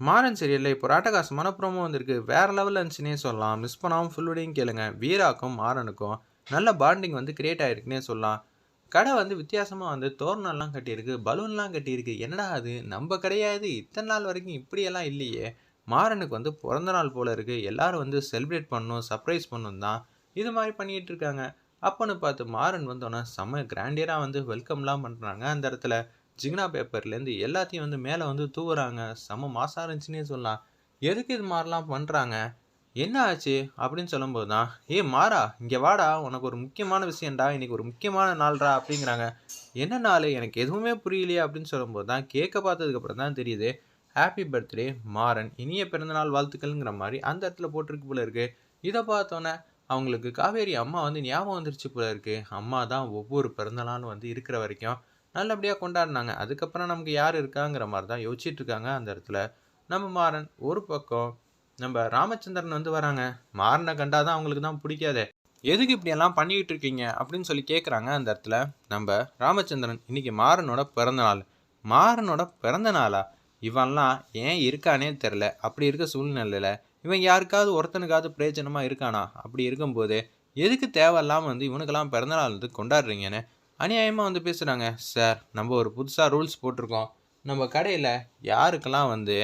மாறன் சீரியலில் இப்போ ஒரு மனப்புறமும் ப்ரோமோ வந்திருக்கு. வேற லெவலில் இருந்துச்சுன்னே சொல்லலாம். மிஸ் பண்ணாமல் ஃபுல்லுடையும் கேளுங்க. வீராக்கும் மாறனுக்கும் நல்ல பாண்டிங் வந்து கிரியேட் ஆகிருக்குன்னே சொல்லலாம். கடை வந்து வித்தியாசமாக வந்து தோரணம்லாம் கட்டியிருக்கு. பலூன்லாம் கட்டியிருக்கு. என்னடா அது? நம்ம கிடையாது. இத்தனை நாள் வரைக்கும் இப்படியெல்லாம் இல்லையே. மாறனுக்கு வந்து பிறந்த நாள் போல் இருக்குது எல்லோரும் வந்து செலிப்ரேட் பண்ணணும் சர்ப்ரைஸ் பண்ணணும் தான். இது மாதிரி பண்ணிகிட்டு இருக்காங்க. அப்போன்னு பார்த்து மாறன் வந்தோன்னே செம்ம கிராண்டியராக வந்து வெல்கம்லாம் பண்ணுறாங்க அந்த இடத்துல. ஜிக்னா பேப்பர்லேருந்து எல்லாத்தையும் வந்து மேலே வந்து தூவுறாங்க. செம மாசாக இருந்துச்சுன்னே சொல்லலாம். எதுக்கு இது மாதிரிலாம் பண்ணுறாங்க என்ன ஆச்சு? அப்படின்னு சொல்லும்போது தான் ஏ மாறா இங்கே வாடா உனக்கு ஒரு முக்கியமான விஷயம்டா இன்றைக்கி ஒரு முக்கியமான நாள்டா அப்படிங்கிறாங்க. என்ன நாள்? எனக்கு எதுவுமே புரியலையே அப்படின்னு சொல்லும்போது தான் கேட்க பார்த்ததுக்கப்புறம் தான் தெரியுது ஹாப்பி பர்த்டே மாறன். இனிய பிறந்தநாள் வாழ்த்துக்கள்ங்கிற மாதிரி அந்த இடத்துல போட்டிருக்கு போல இருக்குது இதை பார்த்தோன்னே அவங்களுக்கு காவேரி அம்மா வந்து ஞாபகம் வந்துருச்சு போல இருக்குது அம்மா தான் ஒவ்வொரு பிறந்தநாளும் வந்து இருக்கிற வரைக்கும் நல்லபடியாக கொண்டாடினாங்க. அதுக்கப்புறம் நமக்கு யார் இருக்காங்கிற மாதிரி தான் யோசிச்சுட்டு இருக்காங்க அந்த இடத்துல. நம்ம மாறன் ஒரு பக்கம் நம்ம ராமச்சந்திரன் வந்து வராங்க. மாறனை கண்டாதான் அவங்களுக்கு தான் பிடிக்காதே. எதுக்கு இப்படியெல்லாம் பண்ணிக்கிட்டு இருக்கீங்க? அப்படின்னு சொல்லி கேட்குறாங்க அந்த இடத்துல நம்ம ராமச்சந்திரன். இன்றைக்கி மாறனோட பிறந்த நாள். மாறனோட பிறந்த நாளா? இவன்லாம் ஏன் இருக்கானே தெரில அப்படி இருக்க சூழ்நிலையில் இவன் யாருக்காவது ஒருத்தனுக்காவது பிரயோஜனமாக இருக்கானா? அப்படி இருக்கும்போது எதுக்கு தேவையில்லாமல் வந்து இவனுக்கெல்லாம் பிறந்தநாள் வந்து கொண்டாடுறீங்கன்னு அநியாயமாக வந்து பேசுகிறாங்க சார் நம்ம ஒரு புதுசாக ரூல்ஸ் போட்டிருக்கோம். நம்ம கடையில் யாருக்கெல்லாம் வந்து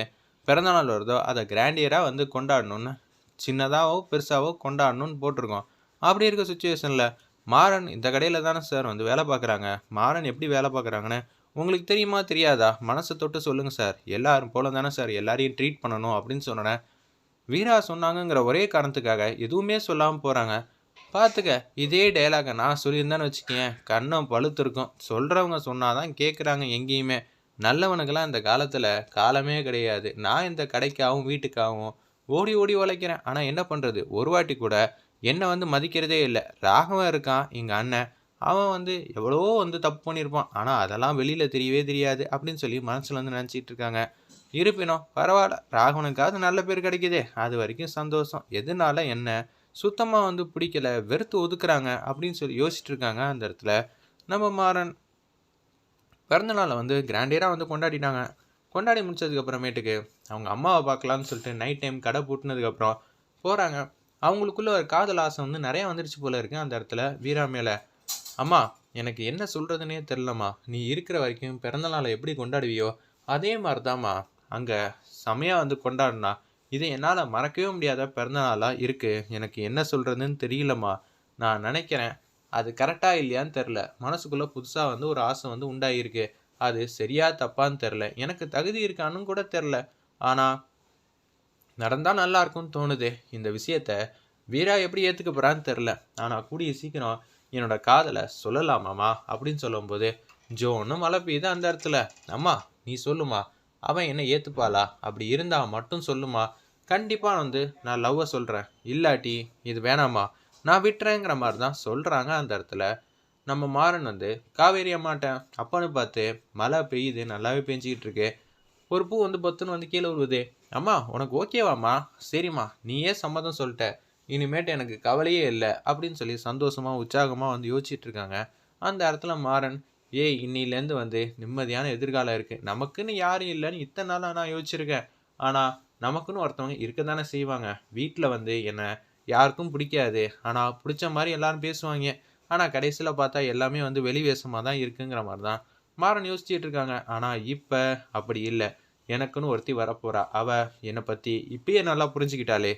பிறந்தநாள் வருதோ அதை கிராண்டியராக வந்து கொண்டாடணும்னு சின்னதாகவோ பெருசாகவோ கொண்டாடணும்னு போட்டிருக்கோம். அப்படி இருக்க சுச்சுவேஷனில் மாறன் இந்த கடையில் தானே சார் வந்து வேலை பார்க்குறாங்க. மாறன் எப்படி வேலை பார்க்குறாங்கன்னு உங்களுக்கு தெரியுமா தெரியாதா? மனசை தொட்டு சொல்லுங்கள் சார் எல்லாரும் போல தானே சார் எல்லாரையும் ட்ரீட் பண்ணணும் அப்படின்னு சொன்னேன் வீரா சொன்னாங்கங்கிற ஒரே காரணத்துக்காக எதுவுமே சொல்லாமல் போகிறாங்க பார்த்துக்க இதே டைலாகை நான் சொல்லியிருந்தேன்னு வச்சுக்கேன் கண்ணம் பழுத்திருக்கும். சொல்கிறவங்க சொன்னாதான் கேட்குறாங்க எங்கேயுமே. நல்லவனுக்கெல்லாம் இந்த காலத்தில் காலமே கிடையாது. நான் இந்த கடைக்காகவும் வீட்டுக்காகவும் ஓடி ஓடி உழைக்கிறேன். ஆனால் என்ன பண்ணுறது ஒரு வாட்டி கூட என்னை வந்து மதிக்கிறதே இல்லை. ராகவன் இருக்கான் எங்கள் அண்ணன். அவன் வந்து எவ்வளோ வந்து தப்பு பண்ணியிருப்பான். ஆனால் அதெல்லாம் வெளியில் தெரியவே தெரியாது அப்படின்னு சொல்லி மனசில் வந்து நினச்சிட்டு இருக்காங்க. இருப்பினும் பரவாயில்ல. ராகவனுக்காவது நல்ல பேர் கிடைக்குதே. அது வரைக்கும் சந்தோஷம். எதனால என்ன? சுத்தமாக வந்து பிடிக்கல வெறுத்து ஒதுக்குறாங்க அப்படின்னு சொல்லி யோசிச்சுட்டு இருக்காங்க அந்த இடத்துல. நம்ம மாறன் பிறந்தநாளை வந்து கிராண்டியராக வந்து கொண்டாடிட்டாங்க. கொண்டாடி முடிச்சதுக்கப்புறமேட்டுக்கு அவங்க அம்மாவை பார்க்கலான்னு சொல்லிட்டு நைட் டைம் கடை பூட்டினதுக்கப்புறம் போகிறாங்க அவங்களுக்குள்ள ஒரு காதல் ஆசை வந்து நிறையா வந்துருச்சு போல இருக்கு அந்த இடத்துல. வீரா மேலே அம்மா எனக்கு என்ன சொல்கிறதுனே தெரிலம்மா நீ இருக்கிற வரைக்கும் பிறந்தநாளை எப்படி கொண்டாடுவியோ அதே மாதிரி தாம்மா அங்கே செமையாக வந்து கொண்டாடினா இது என்னால் மறக்கவே முடியாத பிறந்தநாளாக இருக்குது எனக்கு என்ன சொல்கிறதுன்னு தெரியலம்மா. நான் நினைக்கிறேன். அது கரெக்டாக இல்லையான்னு தெரில மனசுக்குள்ளே புதுசாக வந்து ஒரு ஆசை வந்து உண்டாகிருக்கு அது சரியா தப்பான்னு தெரில எனக்கு தகுதி இருக்கான்னு கூட தெரில ஆனால் நடந்தால் நல்லா இருக்கும்னு தோணுது. இந்த விஷயத்த வீரா எப்படி ஏற்றுக்க போகிறான்னு தெரில ஆனால் கூடிய சீக்கிரம் என்னோட காதலை சொல்லலாமாம்மா? அப்படின்னு சொல்லும்போது ஜோன்னு மழை பெய்யுது அந்த இடத்துல? அம்மா நீ சொல்லுமா அவன் என்ன ஏற்றுப்பாளா அப்படி இருந்தால் மட்டும் சொல்லுமா கண்டிப்பாக வந்து நான் லவ்வை சொல்கிறேன் இல்லாட்டி இது வேணாமா? நான் விட்டுறேங்கிற மாதிரி தான் சொல்கிறாங்க அந்த இடத்துல. நம்ம மாறன் வந்து காவேரி அம்மாட்டேன் அப்பான்னு பார்த்து மழை பெய்யுது நல்லாவே பெஞ்சிக்கிட்டு இருக்கு. ஒரு பூ வந்து பத்துன்னு வந்து கீழே விழுவுது அம்மா உனக்கு ஓகேவாம்மா சரிம்மா நீயே சம்மதம் சொல்லிட்ட. இனிமேட்டு எனக்கு கவலையே இல்லை. அப்படின்னு சொல்லி சந்தோஷமாக உற்சாகமாக வந்து யோசிச்சுட்டு இருக்காங்க. அந்த இடத்துல மாறன் ஏய் இன்னிலேருந்து வந்து நிம்மதியான எதிர்காலம் இருக்குது நமக்குன்னு யாரும் இல்லைன்னு இத்தனை நாளாக நான் யோசிச்சிருக்கேன். ஆனால் நமக்குன்னு ஒருத்தவங்க இருக்க தானே செய்வாங்க. வீட்டில் வந்து என்னை யாருக்கும் பிடிக்காது. ஆனால் பிடிச்ச மாதிரி எல்லாரும் பேசுவாங்க. ஆனால் கடைசியில் பார்த்தா எல்லாமே வந்து வெளி வேஷமாக தான் இருக்குங்கிற மாதிரி தான் மாறன் யோசிச்சுட்டு இருக்காங்க. ஆனால் இப்போ அப்படி இல்லை. எனக்குன்னு ஒருத்தி வரப்போகிறா அவள் என்னை பற்றி இப்பயே நல்லா புரிஞ்சுக்கிட்டாளே.